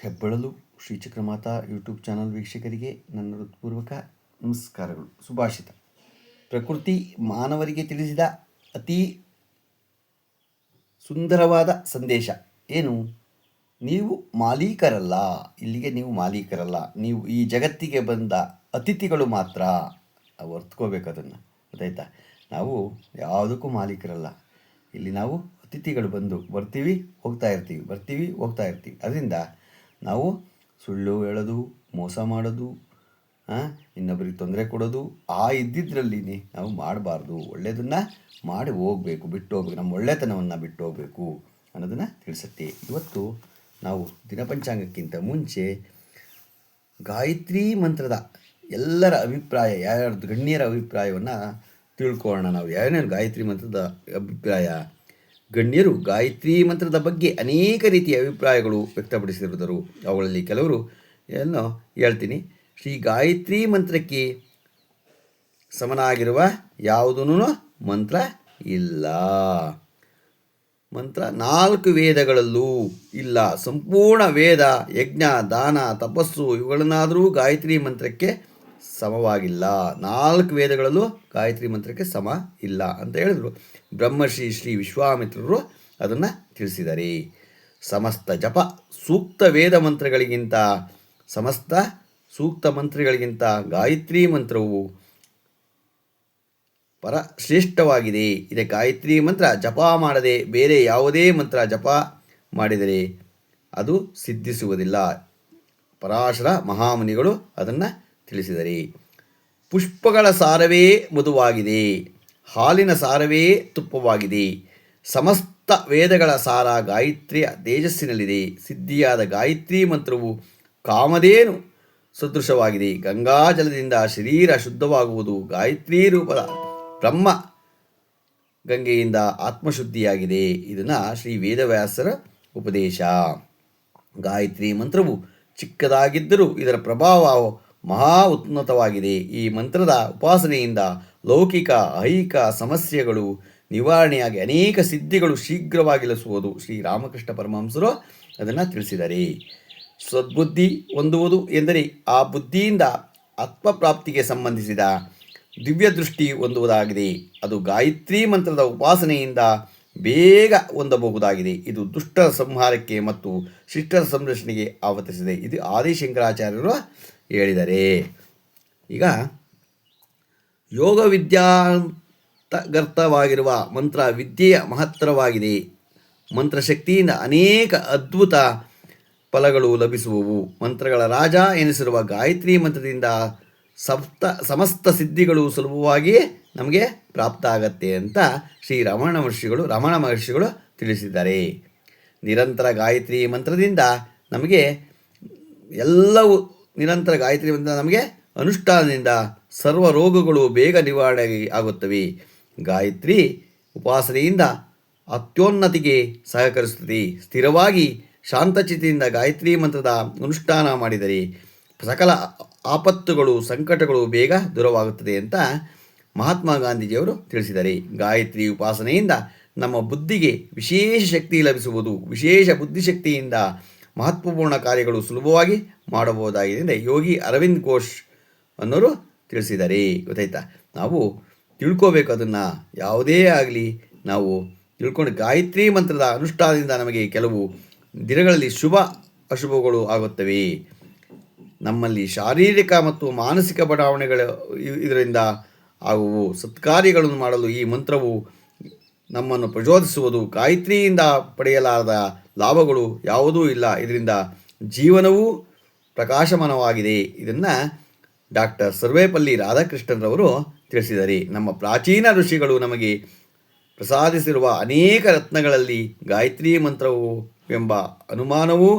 ಹೆಬ್ಬಳಲು Shri Chakramata YouTube channel ವೀಕ್ಷಕರಿಗೆ ನನ್ನ ಹೃತ್ಪೂರ್ವಕ ನಮಸ್ಕಾರಗಳು. ಸುಭಾಷಿತ. ಪ್ರಕೃತಿ ಮಾನವರಿಗೆ ತಿಳಿಸಿದ ಅತಿ ಸುಂದರವಾದ ಸಂದೇಶ ಏನು? ನೀವು ಮಾಲೀಕರಲ್ಲ, ಇಲ್ಲಿಗೆ ನೀವು ಮಾಲೀಕರಲ್ಲ, ನೀವು ಈ ಜಗತ್ತಿಗೆ ಬಂದ ಅತಿಥಿಗಳು ಮಾತ್ರ. ನಾವು ಅರ್ಥಕೋಬೇಕು ಅದನ್ನು, ಗೊತ್ತಾಯ್ತಾ? ನಾವು ಯಾವುದಕ್ಕೂ ಮಾಲೀಕರಲ್ಲ. ಇಲ್ಲಿ ನಾವು ಅತಿಥಿಗಳು ಬಂದು ಬರ್ತೀವಿ, ಹೋಗ್ತಾ ಇರ್ತೀವಿ, ಬರ್ತೀವಿ, ಹೋಗ್ತಾ ಇರ್ತೀವಿ. ಅದರಿಂದ ನಾವು ಸುಳ್ಳು ಹೇಳೋದು, ಮೋಸ ಮಾಡೋದು ಇನ್ನೊಬ್ರಿಗೆ ತೊಂದರೆ ಕೊಡೋದು, ಆ ಇದ್ದಿದ್ದರಲ್ಲಿ ನಾವು ಮಾಡಬಾರ್ದು. ಒಳ್ಳೆಯದನ್ನು ಮಾಡಿ ಹೋಗಬೇಕು, ಬಿಟ್ಟು ಹೋಗ್ಬೇಕು. ನಮ್ಮ ಒಳ್ಳೆತನವನ್ನು ಬಿಟ್ಟು ಹೋಗಬೇಕು ಅನ್ನೋದನ್ನು ತಿಳಿಸುತ್ತೆ. ಇವತ್ತು ನಾವು ದಿನಪಂಚಾಂಗಕ್ಕಿಂತ ಮುಂಚೆ ಗಾಯತ್ರಿ ಮಂತ್ರದ ಎಲ್ಲರ ಅಭಿಪ್ರಾಯ, ಯಾರ್ಯಾರ್ದು ಗಣ್ಯರ ಅಭಿಪ್ರಾಯವನ್ನು ತಿಳ್ಕೊಳ್ಳೋಣ ನಾವು. ಯಾರ್ಯಾರು ಗಾಯತ್ರಿ ಮಂತ್ರದ ಅಭಿಪ್ರಾಯ? ಗಣ್ಯರು ಗಾಯತ್ರಿ ಮಂತ್ರದ ಬಗ್ಗೆ ಅನೇಕ ರೀತಿಯ ಅಭಿಪ್ರಾಯಗಳು ವ್ಯಕ್ತಪಡಿಸಿರುವರು. ಅವುಗಳಲ್ಲಿ ಕೆಲವರು ಏನು ಹೇಳ್ತೀನಿ, ಶ್ರೀ ಗಾಯತ್ರಿ ಮಂತ್ರಕ್ಕೆ ಸಮನಾಗಿರುವ ಯಾವುದೂ ಮಂತ್ರ ಇಲ್ಲ. ಮಂತ್ರ ನಾಲ್ಕು ವೇದಗಳಲ್ಲೂ ಇಲ್ಲ. ಸಂಪೂರ್ಣ ವೇದ, ಯಜ್ಞ, ದಾನ, ತಪಸ್ಸು ಇವುಗಳನ್ನಾದರೂ ಗಾಯತ್ರಿ ಮಂತ್ರಕ್ಕೆ ಸಮವಾಗಿಲ್ಲ. ನಾಲ್ಕು ವೇದಗಳಲ್ಲೂ ಗಾಯತ್ರಿ ಮಂತ್ರಕ್ಕೆ ಸಮ ಇಲ್ಲ ಅಂತ ಹೇಳಿದರು. ಬ್ರಹ್ಮಶ್ರೀ ಶ್ರೀ ವಿಶ್ವಾಮಿತ್ರರು ಅದನ್ನು ತಿಳಿಸಿದ್ದಾರೆ ಸಮಸ್ತ ಜಪ ಸೂಕ್ತ ವೇದ ಮಂತ್ರಗಳಿಗಿಂತ, ಸಮಸ್ತ ಸೂಕ್ತ ಮಂತ್ರಗಳಿಗಿಂತ ಗಾಯತ್ರಿ ಮಂತ್ರವು ಪರ ಶ್ರೇಷ್ಠವಾಗಿದೆ ಇದೆ ಗಾಯತ್ರಿ ಮಂತ್ರ ಜಪ ಮಾಡದೆ ಬೇರೆ ಯಾವುದೇ ಮಂತ್ರ ಜಪ ಮಾಡಿದರೆ ಅದು ಸಿದ್ಧಿಸುವುದಿಲ್ಲ. ಪರಾಶರ ಮಹಾಮುನಿಗಳು ಅದನ್ನು ತಿಳಿಸಿದರೆ, ಪುಷ್ಪಗಳ ಸಾರವೇ ಮಧುವಾಗಿದೆ ಹಾಲಿನ ಸಾರವೇ ತುಪ್ಪವಾಗಿದೆ, ಸಮಸ್ತ ವೇದಗಳ ಸಾರ ಗಾಯತ್ರಿಯ ತೇಜಸ್ಸಿನಲ್ಲಿದೆ, ಸಿದ್ಧಿಯಾದ ಗಾಯತ್ರಿ ಮಂತ್ರವು ಕಾಮಧೇನು ಸದೃಶವಾಗಿದೆ ಗಂಗಾಜಲದಿಂದ ಶರೀರ ಶುದ್ಧವಾಗುವುದು ಗಾಯತ್ರಿ ರೂಪದ ಬ್ರಹ್ಮ ಗಂಗೆಯಿಂದ ಆತ್ಮಶುದ್ಧಿಯಾಗಿದೆ. ಇದನ್ನು ಶ್ರೀ ವೇದವ್ಯಾಸರ ಉಪದೇಶ. ಗಾಯತ್ರಿ ಮಂತ್ರವು ಚಿಕ್ಕದಾಗಿದ್ದರೂ ಇದರ ಪ್ರಭಾವ ಮಹಾ ಉನ್ನತವಾಗಿದೆ ಈ ಮಂತ್ರದ ಉಪಾಸನೆಯಿಂದ ಲೌಕಿಕ, ಐಹಿಕ ಸಮಸ್ಯೆಗಳು ನಿವಾರಣೆಯಾಗಿ ಅನೇಕ ಸಿದ್ಧಿಗಳು ಶೀಘ್ರವಾಗಿ ಲಸುವುದು ಶ್ರೀ ರಾಮಕೃಷ್ಣ ಪರಮಹಂಸರು ಅದನ್ನು ತಿಳಿಸಿದ್ದಾರೆ. ಸದ್ಬುದ್ಧಿ ಹೊಂದುವುದು ಎಂದರೆ ಆ ಬುದ್ಧಿಯಿಂದ ಆತ್ಮಪ್ರಾಪ್ತಿಗೆ ಸಂಬಂಧಿಸಿದ ದಿವ್ಯ ದೃಷ್ಟಿ ಹೊಂದುವುದಾಗಿದೆ. ಅದು ಗಾಯತ್ರಿ ಮಂತ್ರದ ಉಪಾಸನೆಯಿಂದ ಬೇಗ ಹೊಂದಬಹುದಾಗಿದೆ. ಇದು ದುಷ್ಟರ ಸಂಹಾರಕ್ಕೆ ಮತ್ತು ಶಿಷ್ಟರ ಸಂರಕ್ಷಣೆಗೆ ಆವತಿಸಿದೆ ಇದು ಆದಿಶಂಕರಾಚಾರ್ಯರು ಹೇಳಿದ್ದಾರೆ ಈಗ ಯೋಗ ವಿದ್ಯಾಂತಗರ್ತವಾಗಿರುವ ಮಂತ್ರ ವಿದ್ಯೆಯ ಮಹತ್ತರವಾಗಿದೆ. ಮಂತ್ರಶಕ್ತಿಯಿಂದ ಅನೇಕ ಅದ್ಭುತ ಫಲಗಳು ಲಭಿಸುವವು. ಮಂತ್ರಗಳ ರಾಜ ಎನಿಸಿರುವ ಗಾಯತ್ರಿ ಮಂತ್ರದಿಂದ ಸಪ್ತ, ಸಮಸ್ತ ಸಿದ್ಧಿಗಳು ಸುಲಭವಾಗಿ ನಮಗೆ ಪ್ರಾಪ್ತ ಆಗತ್ತೆ ಅಂತ ಶ್ರೀ ರಮಣ ಮಹರ್ಷಿಗಳು ರಮಣ ಮಹರ್ಷಿಗಳು ತಿಳಿಸಿದ್ದಾರೆ. ನಿರಂತರ ಗಾಯತ್ರಿ ಮಂತ್ರದಿಂದ ನಮಗೆ ಎಲ್ಲವೂ ನಿರಂತರ ಗಾಯತ್ರಿ ಮಂತ್ರ ನಮಗೆ ಅನುಷ್ಠಾನದಿಂದ ಸರ್ವ ರೋಗಗಳು ಬೇಗ ನಿವಾರಣೆ ಆಗುತ್ತವೆ. ಗಾಯತ್ರಿ ಉಪಾಸನೆಯಿಂದ ಅತ್ಯೋನ್ನತಿಗೆ ಸಹಕರಿಸುತ್ತದೆ. ಸ್ಥಿರವಾಗಿ ಶಾಂತಚಿತೆಯಿಂದ ಗಾಯತ್ರಿ ಮಂತ್ರದ ಅನುಷ್ಠಾನ ಮಾಡಿದರೆ ಸಕಲ ಆಪತ್ತುಗಳು, ಸಂಕಟಗಳು ಬೇಗ ದೂರವಾಗುತ್ತದೆ ಅಂತ ಮಹಾತ್ಮ ಗಾಂಧೀಜಿಯವರು ತಿಳಿಸಿದ್ದಾರೆ. ಗಾಯತ್ರಿ ಉಪಾಸನೆಯಿಂದ ನಮ್ಮ ಬುದ್ಧಿಗೆ ವಿಶೇಷ ಶಕ್ತಿ ಲಭಿಸುವುದು, ವಿಶೇಷ ಬುದ್ಧಿಶಕ್ತಿಯಿಂದ ಮಹತ್ವಪೂರ್ಣ ಕಾರ್ಯಗಳು ಸುಲಭವಾಗಿ ಮಾಡಬಹುದಾಗಿದೆ ಅಂದರೆ ಯೋಗಿ ಅರವಿಂದ್ ಘೋಷ್ ಅನ್ನೋರು ತಿಳಿಸಿದ್ದಾರೆ. ಗೊತ್ತಾಯ್ತಾ? ನಾವು ತಿಳ್ಕೋಬೇಕು ಅದನ್ನು. ಯಾವುದೇ ಆಗಲಿ ನಾವು ತಿಳ್ಕೊಂಡು ಗಾಯತ್ರಿ ಮಂತ್ರದ ಅನುಷ್ಠಾನದಿಂದ ನಮಗೆ ಕೆಲವು ದಿನಗಳಲ್ಲಿ ಶುಭ ಅಶುಭಗಳು ಆಗುತ್ತವೆ. ನಮ್ಮಲ್ಲಿ ಶಾರೀರಿಕ ಮತ್ತು ಮಾನಸಿಕ ಬಡಾವಣೆಗಳು ಇದರಿಂದ ಆಗುವು. ಸತ್ಕಾರ್ಯಗಳನ್ನು ಮಾಡಲು ಈ ಮಂತ್ರವು ನಮ್ಮನ್ನು ಪ್ರಚೋದಿಸುವುದು. ಗಾಯತ್ರಿಯಿಂದ ಪಡೆಯಲಾದ ಲಾಭಗಳು ಯಾವುದೂ ಇಲ್ಲ. ಇದರಿಂದ ಜೀವನವೂ ಪ್ರಕಾಶಮಾನವಾಗಿದೆ. ಇದನ್ನು ಡಾಕ್ಟರ್ ಸರ್ವೇಪಲ್ಲಿ ರಾಧಾಕೃಷ್ಣನ್ರವರು ತಿಳಿಸಿದ್ದಾರೆ ನಮ್ಮ ಪ್ರಾಚೀನ ಋಷಿಗಳು ನಮಗೆ ಪ್ರಸಾದಿಸಿರುವ ಅನೇಕ ರತ್ನಗಳಲ್ಲಿ ಗಾಯತ್ರಿ ಮಂತ್ರವು ಎಂಬ ಅನುಮಾನವೂ,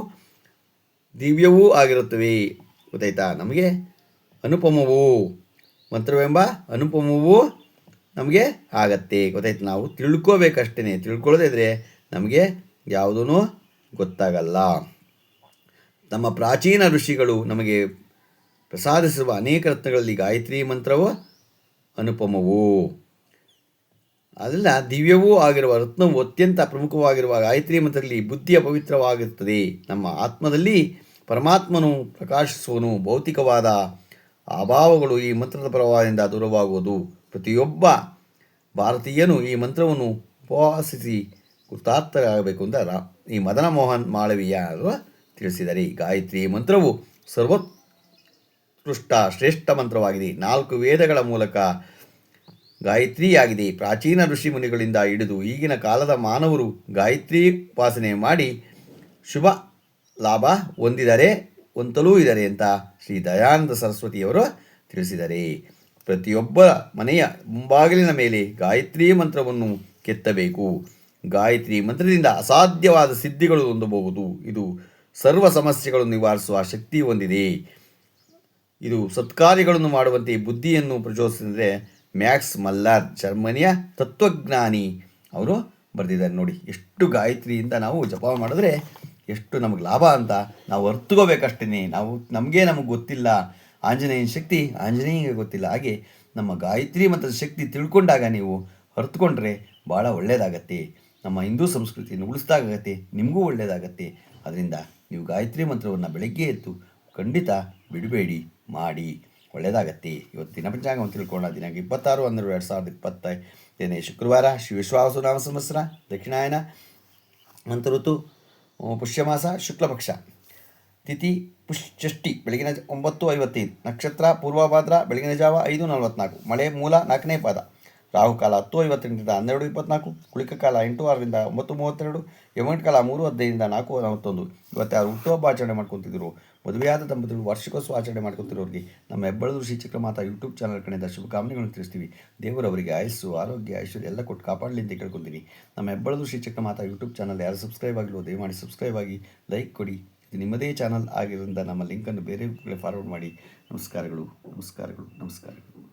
ದಿವ್ಯವೂ ಆಗಿರುತ್ತವೆ. ಗೊತ್ತಾಯ್ತಾ? ನಮಗೆ ಅನುಪಮವು, ಮಂತ್ರವೆಂಬ ಅನುಪಮವು ನಮಗೆ ಆಗತ್ತೆ. ಗೊತ್ತಾಯ್ತು? ನಾವು ತಿಳ್ಕೋಬೇಕಷ್ಟೇ ತಿಳ್ಕೊಳ್ಳೋದೇ ಇದ್ರೆ ನಮಗೆ ಯಾವುದೂ ಗೊತ್ತಾಗಲ್ಲ. ನಮ್ಮ ಪ್ರಾಚೀನ ಋಷಿಗಳು ನಮಗೆ ಪ್ರಸಾದಿಸಿರುವ ಅನೇಕ ರತ್ನಗಳಲ್ಲಿ ಗಾಯತ್ರಿ ಮಂತ್ರವು ಅನುಪಮವು. ಅದೆಲ್ಲ ದಿವ್ಯವೂ ಆಗಿರುವ ರತ್ನವು ಅತ್ಯಂತ ಪ್ರಮುಖವಾಗಿರುವ ಗಾಯತ್ರಿ ಮಂತ್ರದಲ್ಲಿ ಬುದ್ಧಿಯ ಪವಿತ್ರವಾಗಿರುತ್ತದೆ ನಮ್ಮ ಆತ್ಮದಲ್ಲಿ ಪರಮಾತ್ಮನು ಪ್ರಕಾಶಿಸುವನು. ಭೌತಿಕವಾದ ಅಭಾವಗಳು ಈ ಮಂತ್ರದ ಪ್ರಭಾವದಿಂದ ದೂರವಾಗುವುದು. ಪ್ರತಿಯೊಬ್ಬ ಭಾರತೀಯನು ಈ ಮಂತ್ರವನ್ನು ಉಪವಾಸಿಸಿ ಕೃತಾರ್ಥರಾಗಬೇಕು ಅಂತ ಈ ಮದನ ಮೋಹನ್ ಮಾಳವೀಯ ಈ ಗಾಯತ್ರಿ ಮಂತ್ರವು ಸರ್ವೋತ್ಕೃಷ್ಟ ಶ್ರೇಷ್ಠ ಮಂತ್ರವಾಗಿದೆ. ನಾಲ್ಕು ವೇದಗಳ ಮೂಲಕ ಗಾಯತ್ರಿಯಾಗಿದೆ. ಪ್ರಾಚೀನ ಋಷಿ ಮುನಿಗಳಿಂದ ಹಿಡಿದು ಈಗಿನ ಕಾಲದ ಮಾನವರು ಗಾಯತ್ರಿ ಉಪಾಸನೆ ಮಾಡಿ ಶುಭ ಲಾಭ ಹೊಂದಿದರೆ ಹೊಂತಲೂ ಇದ್ದಾರೆ ಅಂತ ಶ್ರೀ ದಯಾನಂದ ಸರಸ್ವತಿಯವರು ತಿಳಿಸಿದರೆ. ಪ್ರತಿಯೊಬ್ಬ ಮನೆಯ ಮುಂಬಾಗಿಲಿನ ಮೇಲೆ ಗಾಯತ್ರಿ ಮಂತ್ರವನ್ನು ಕೆತ್ತಬೇಕು. ಗಾಯತ್ರಿ ಮಂತ್ರದಿಂದ ಅಸಾಧ್ಯವಾದ ಸಿದ್ಧಿಗಳು ಹೊಂದಬಹುದು. ಇದು ಸರ್ವ ಸಮಸ್ಯೆಗಳನ್ನು ನಿವಾರಿಸುವ ಶಕ್ತಿ ಹೊಂದಿದೆ. ಇದು ಸತ್ಕಾರ್ಯಗಳನ್ನು ಮಾಡುವಂತೆ ಬುದ್ಧಿಯನ್ನು ಪ್ರಚೋದಿಸಿದರೆ ಮ್ಯಾಕ್ಸ್ ಮಲ್ಲಾರ್, ಜರ್ಮನಿಯ ತತ್ವಜ್ಞಾನಿ. ಅವರು ಬರೆದಿದ್ದಾರೆ ನೋಡಿ, ಎಷ್ಟು ಗಾಯತ್ರಿಯಿಂದ ನಾವು ಜಪ ಮಾಡಿದ್ರೆ ಎಷ್ಟು ನಮಗೆ ಲಾಭ ಅಂತ ನಾವು ಅರ್ತುಕೋಬೇಕಷ್ಟೇ ನಾವು ನಮಗೆ ನಮಗೆ ಗೊತ್ತಿಲ್ಲ. ಆಂಜನೇಯನ ಶಕ್ತಿ ಆಂಜನೇಯನಿಗೆ ಗೊತ್ತಿಲ್ಲ. ಹಾಗೆ ನಮ್ಮ ಗಾಯತ್ರಿ ಮತ್ತು ಶಕ್ತಿ ತಿಳ್ಕೊಂಡಾಗ ನೀವು ಅರ್ತುಕೊಂಡ್ರೆ ಭಾಳ ಒಳ್ಳೆಯದಾಗತ್ತೆ ನಮ್ಮ ಹಿಂದೂ ಸಂಸ್ಕೃತಿಯನ್ನು ಉಳಿಸ್ದಾಗತ್ತೆ, ನಿಮಗೂ ಒಳ್ಳೆಯದಾಗತ್ತೆ ಅದರಿಂದ ನೀವು ಗಾಯತ್ರಿ ಮಂತ್ರವನ್ನು ಬೆಳಗ್ಗೆ ಎದ್ದು ಖಂಡಿತ ಬಿಡಬೇಡಿ, ಮಾಡಿ. ಒಳ್ಳೆಯದಾಗತ್ತೆ. ಇವತ್ತು ದಿನ ಪಂಚಾಂಗವನ್ನು ತಿಳ್ಕೊಳ್ಳೋಣ ದಿನಾಂಕ ಇಪ್ಪತ್ತಾರು ಹನ್ನೆರಡು ಎರಡು ಸಾವಿರದ ಇಪ್ಪತ್ತೈದನೇ ಶುಕ್ರವಾರ ಶ್ರೀ ವಿಶ್ವಾಸು ನಾಮ ಸಂವತ್ಸರ, ದಕ್ಷಿಣಾಯನ ಮಂತ್ರಋತು ಪುಷ್ಯಮಾಸ, ಶುಕ್ಲಪಕ್ಷ. ತಿಥಿ ಪುಷ್ಯಷ್ಟಿ ಬೆಳಗಿನ ಒಂಬತ್ತು ಐವತ್ತೈದು. ನಕ್ಷತ್ರ ಪೂರ್ವಭಾದ್ರ ಬೆಳಗಿನ ಜಾವ ಐದು ನಲವತ್ನಾಲ್ಕು. ಮಳೆ ಮೂಲ ನಾಲ್ಕನೇ ಪಾದ. ರಾಹುಕಾಲ ಹತ್ತು ಐವತ್ತೆಂಟರಿಂದ ಹನ್ನೆರಡು ಇಪ್ಪತ್ನಾಲ್ಕು, ಕುಳಿಕ ಕಾಲ ಎಂಟು ಆರರಿಂದ ಒಂಬತ್ತು ಮೂವತ್ತೆರಡು ಯಮಂಟ್ ಕಾಲ ಮೂರು ಹದಿನೈದರಿಂದ ನಾಲ್ಕು ನಲವತ್ತೊಂದು. ಇವತ್ತು ಅವರು ಹುಟ್ಟುಹಬ್ಬ ಆಚರಣೆ ಮಾಡ್ಕೊತಿದ್ರು. ಮದುವೆಯಾದ ದಂಪತಿಗಳು ವಾರ್ಷಿಕೋತ್ಸವ ಆಚರಣೆ ಮಾಡ್ಕೊತಿರೋರಿಗೆ ನಮ್ಮ ಹೆಬ್ಬಳದು ಶ್ರೀ ಚಕ್ರಮಾತ ಯೂಟ್ಯೂಬ್ ಚಾನಲ್ ಕಡೆಯಿಂದ ಶುಭಕಾಮನೆಗಳನ್ನು ತಿಳಿಸ್ತೀವಿ. ದೇವರವರಿಗೆ ಆಯಸ್ಸು, ಆರೋಗ್ಯ, ಐಶ್ವರ್ಯ ಎಲ್ಲ ಕೊಟ್ಟು ಕಾಪಾಡಲಿ ಅಂತ ಕೇಳ್ಕೊತೀನಿ. ನಮ್ಮ ಹೆಬ್ಬಳದು ಶ್ರೀ ಚಕ್ರಮಾತ ಯೂಟ್ಯೂಬ್ ಚಾನಲ್ ಯಾರು ಸಬ್ಸ್ಕ್ರೈಬ್ ಆಗಿಲ್ಲ ದಯಮಾಡಿ ಸಬ್ಸ್ಕ್ರೈಬ್ ಆಗಿ, ಲೈಕ್ ಕೊಡಿ. ಇದು ನಿಮ್ಮದೇ ಚಾನಲ್ ಆಗಿರೋದ್ರಿಂದ ನಮ್ಮ ಲಿಂಕನ್ನು ಬೇರೆ ಫಾರ್ವರ್ಡ್ ಮಾಡಿ. ನಮಸ್ಕಾರಗಳು ನಮಸ್ಕಾರಗಳು ನಮಸ್ಕಾರಗಳು.